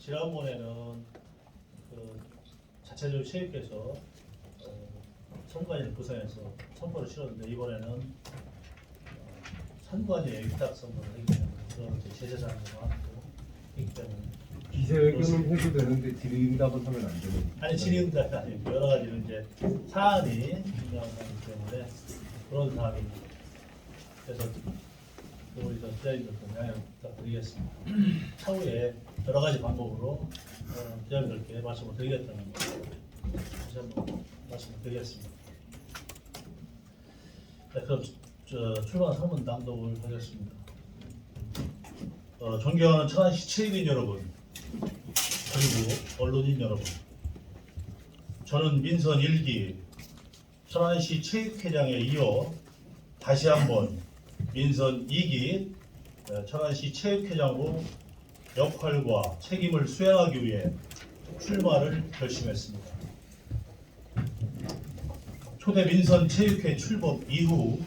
지난번에는 그 자체적으로 체육회에서 어, 선관위를 구성해서 선포를 치렀는데 이번에는 어, 선관위에 위탁 선포를 하기 때문에 그런 이제 제재사항이 많고 있기 때문에 기재회견은 해도 되는데 질의응답은 하면 안 되는. 아니 질의응답이 아니고 여러 가지 이제 사안이 중요한 사안이기 때문에 그런 사안입니다. 그래서 저 기자님들도 양해 부탁드리겠습니다. 차후에 여러 가지 방법으로 어, 기자님들께 말씀을 드리겠다는 거 다시 한번 말씀을 드리겠습니다. 네, 그럼 저 출마 선문 낭독을 하겠습니다. 어, 존경하는 천안 시 체육인 여러분, 그리고 언론인 여러분, 저는 민선 1기 천안시 체육회장에 이어 다시 한번 민선 2기 어, 천안시 체육회장으로 역할과 책임을 수행하기 위해 출마를 결심했습니다. 초대 민선 체육회 출범 이후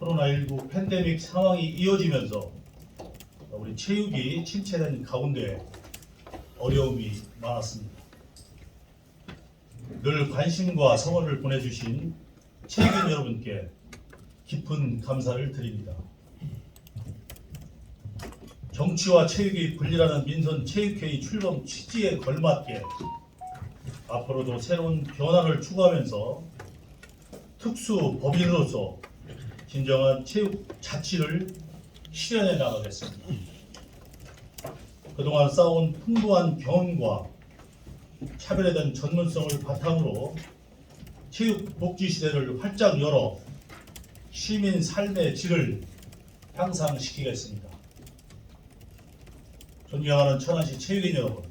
코로나19 팬데믹 상황이 이어지면서 우리 체육이 침체된 가운데 어려움이 많았습니다. 늘 관심과 성원을 보내주신 체육인 여러분께 깊은 감사를 드립니다. 정치와 체육이 분리라는 민선 체육회의 출범 취지에 걸맞게 앞으로도 새로운 변화를 추구하면서 특수 법인으로서 진정한 체육 자치를 실현해 나가겠습니다. 그동안 쌓아온 풍부한 경험과 차별화된 전문성을 바탕으로 체육 복지 시대를 활짝 열어 시민 삶의 질을 향상시키겠습니다. 존경하는 천안시 체육인 여러분,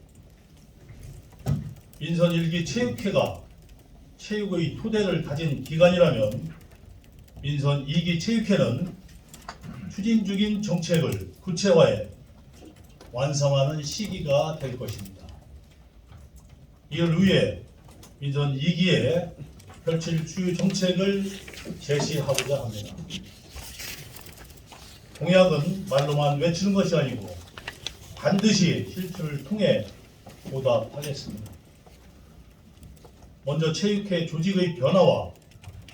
민선 일기 체육회가 체육의 토대를 가진 기관이라면 민선 2기 체육회는 추진 중인 정책을 구체화해 완성하는 시기가 될 것입니다. 이를 위해 민선 2기에 펼칠 주요 정책을 제시하고자 합니다. 공약은 말로만 외치는 것이 아니고 반드시 실천을 통해 보답하겠습니다. 먼저 체육회 조직의 변화와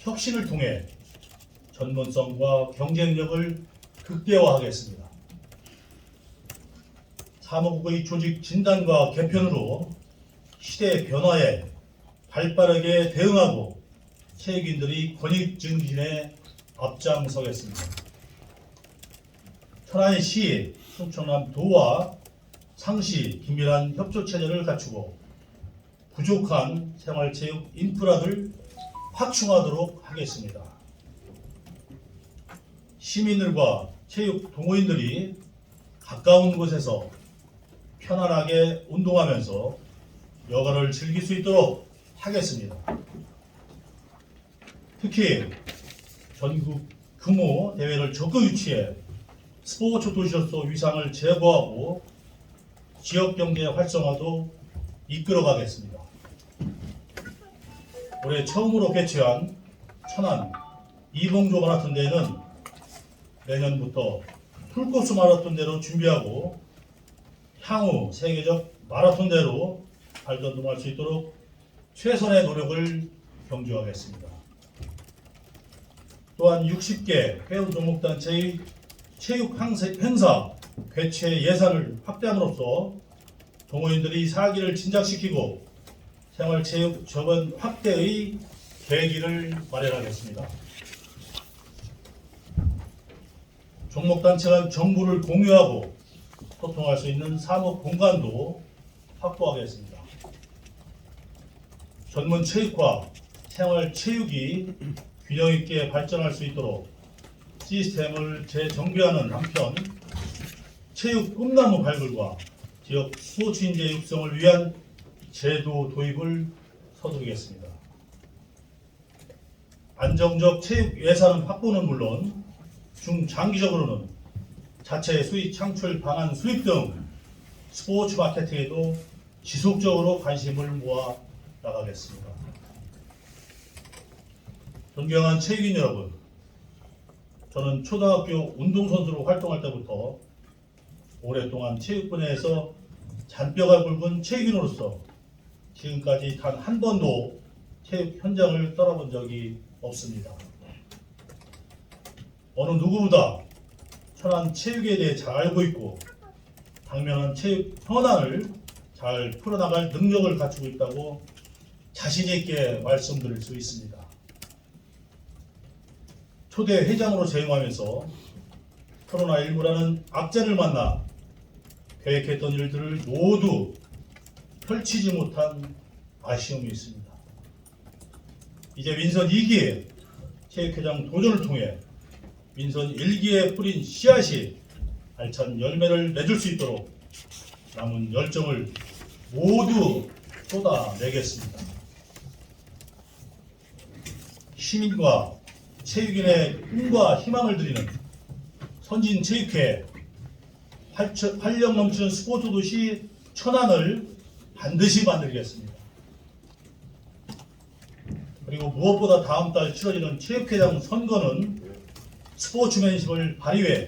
혁신을 통해 전문성과 경쟁력을 극대화하겠습니다. 사무국의 조직 진단과 개편으로 시대 변화에 발빠르게 대응하고 체육인들이 권익 증진에 앞장서겠습니다. 천안시, 충청남 도와 상시 긴밀한 협조 체제를 갖추고 부족한 생활체육 인프라를 확충하도록 하겠습니다. 시민들과 체육 동호인들이 가까운 곳에서 편안하게 운동하면서 여가를 즐길 수 있도록 하겠습니다. 특히 전국 규모 대회를 적극 유치해 스포츠 도시로서 위상을 제고하고 지역 경제 활성화도 이끌어 가겠습니다. 올해 처음으로 개최한 천안 이봉조 마라톤 대회는 내년부터 풀코스 마라톤 대회로 준비하고 향후 세계적 마라톤 대회로 발전동할 수 있도록 최선의 노력을 경주하겠습니다. 또한 60개 회원 종목단체의 체육 행사 개최 예산을 확대함으로써 동호인들이 사기를 진작시키고 생활체육 저번 확대의 계기를 마련하겠습니다. 종목단체 간 정보를 공유하고 소통할 수 있는 사무 공간도 확보하겠습니다. 전문 체육과 생활 체육이 균형 있게 발전할 수 있도록 시스템을 재정비하는 한편 체육 꿈나무 발굴과 지역 스포츠 인재 육성을 위한 제도 도입을 서두르겠습니다. 안정적 체육 예산 확보는 물론 중장기적으로는 자체 수익 창출 방안 수립 등 스포츠 마케팅에도 지속적으로 관심을 모아 나가겠습니다. 존경한 체육인 여러분, 저는 초등학교 운동선수로 활동할 때부터 오랫동안 체육 분야에서 잔뼈가 굵은 체육인으로서 지금까지 단 한 번도 체육 현장을 떠나본 적이 없습니다. 어느 누구보다 천안 체육에 대해 잘 알고 있고 당면한 체육 현안을 잘 풀어나갈 능력을 갖추고 있다고 자신 있게 말씀드릴 수 있습니다. 초대 회장으로 재임하면서 코로나19라는 악재를 만나 계획했던 일들을 모두 펼치지 못한 아쉬움이 있습니다. 이제 민선 2기에 체육회장 도전을 통해 민선 1기에 뿌린 씨앗이 알찬 열매를 맺을 수 있도록 남은 열정을 모두 쏟아내겠습니다. 시민과 체육인의 꿈과 희망을 드리는 선진 체육회 활력 넘치는 스포츠 도시 천안을 반드시 만들겠습니다. 그리고 무엇보다 다음 달 치러지는 체육회장 선거는 스포츠맨십을 발휘해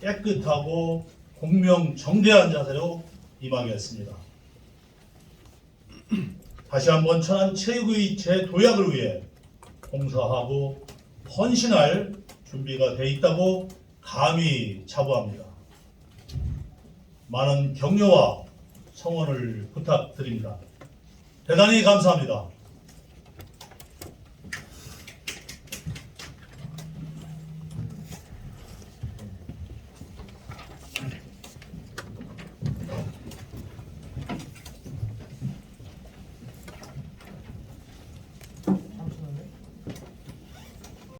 깨끗하고 공명정대한 자세로 임하겠습니다. 다시 한번 천안 체육의 재도약을 위해 봉사하고 헌신할 준비가 돼 있다고 감히 자부합니다. 많은 격려와 성원을 부탁드립니다. 대단히 감사합니다.